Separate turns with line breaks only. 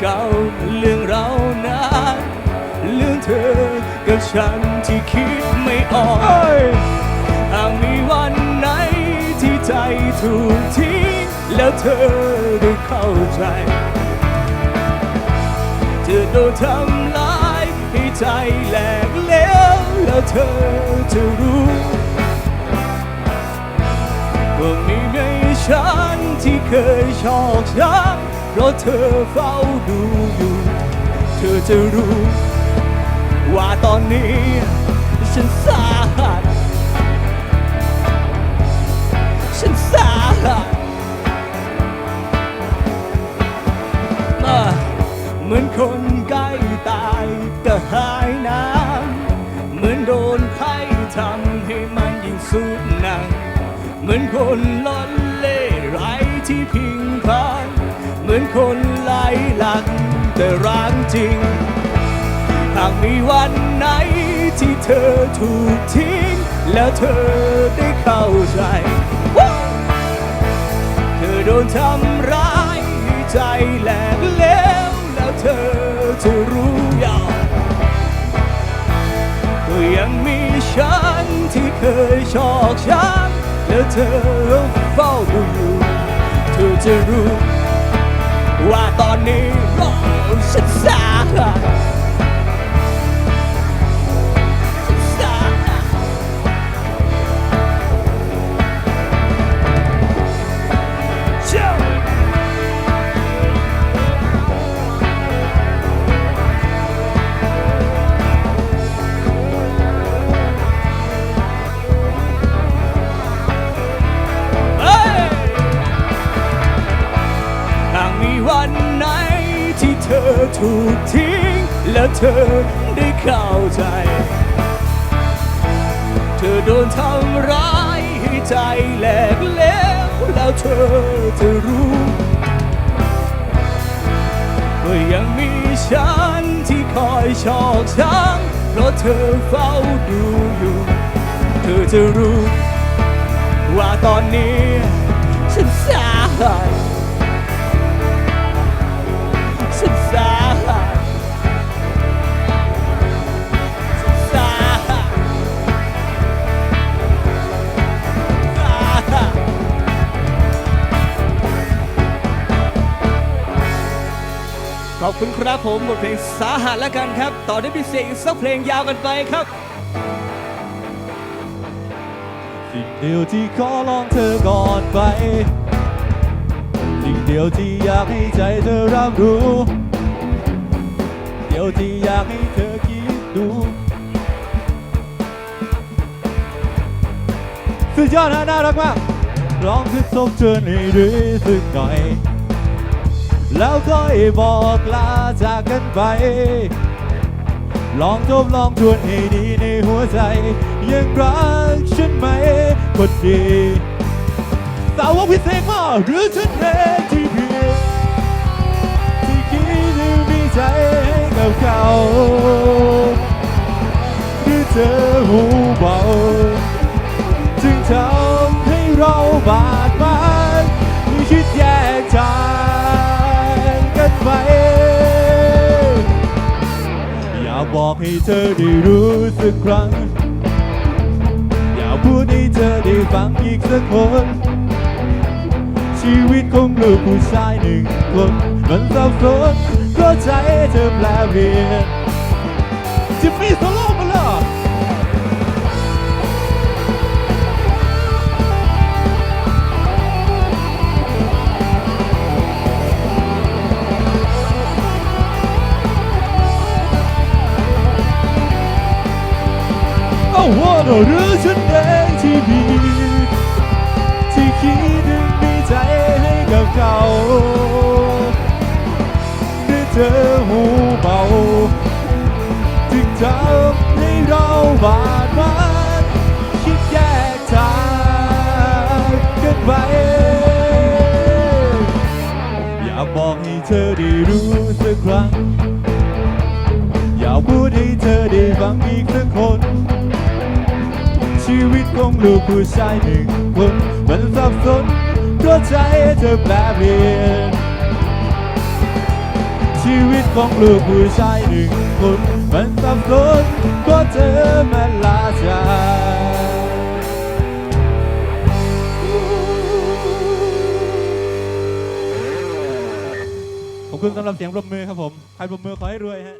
เก่า เรื่องเรานั้นเรื่องเธอกับฉันที่คิดไม่ออกหากมีวันไหนที่ใจถูกทิ้งแล้วเธอได้เข้าใจ เธอโดนทำลายให้ใจแหลกเหลวแล้วเธอจะรู้ว่ามี เคยชอกช้ำเพราะเธอเฝ้าดูอยู่ เธอจะรู้ ว่าตอนนี้ ฉันสาหัส ฉันสาหัสมาเหมือนคนใกล้ตายก็หายน้ำเหมือนโดนไข้ทำให้มันยิ่งสุดหนักเหมือนคนล้น ที่พิงพันเหมือนคนไร้หลัก แต่รักจริง หากมีวันไหนที่เธอถูกทิ้ง แล้วเธอได้เข้าใจ เธอโดนทำร้ายให้ใจแหลกเลวแล้วเธอจะรู้อย่างก็ยังมีฉันที่เคยชอกช้ำแล้วเธอเฝ้าดูอยู่ ธอจะรู้ ว่าตอนนี้เราฉันสาหัส อถูกทิ้ง แล้วเธอได้เข้าใจ เธอโดนทำร้ายให้ใจแหลกเหลวแล้วเธอจะรู้ว่ายังมีฉันที่คอยชอกช้ำเพราะเธอเฝ้าดูอยู่ เธอจะรู้ ว่าตอนนี้ฉันสาหั อบคุณครับผมบทเพลงสาหัสแล้วกันครับ ต่อด้วยพิเศษอีกสักเพลงยาวกันไปครับ
สิ่งเดียวที่ขอลองเธอก่อนไป สิ่งเดียวที่อยากให้ใจเธอรับรู้ เดียวที่อยากให้เธอคิดดูสุดยอดนะน่ารักมากลองคิดทบทวนให้รู้สึกหน่อย แล้วก็ให้บอกลาจากกันไป ลองทบลองทวนให้ดีในหัวใจ ยังรักฉันไหมคนดีสาวกพิเศษมากหรือฉันเองที่ผิดที่คิดหรือมีใจให้กับเขาหรือเธอหูเบาจึงทำ บอกให้เธอได้รู้สักครั้ง อยากพูดให้เธอได้ฟังอีกสักคน ชีวิตของลูกผู้ชายหนึ่งคนมันสับสนเพราะใจเธอแปลเปลี่ยน ว่าเราหรือฉันเองที่ผิดที่คิดถึงมีใจให้กับเขาหรือเธอหูเบาจึงทำให้เราบาดหมางคิดแยกทางกันไปอยากบอกให้เธอได้รู้สักครั้งอยากพูดให้เธอได้ฟังอีกสักคน วิตของลูกผู้ชายหนึ่งคนมันสับสนเพราะใจเธอแปรเปลี่ยนชีวิตของลูกผู้ชายหนึ่งคนมันสับสนก็เธอมาลาจากขอบคุณสำหรับเสียงปรบมือครับผม ใครปรบมือขอให้รวยฮะ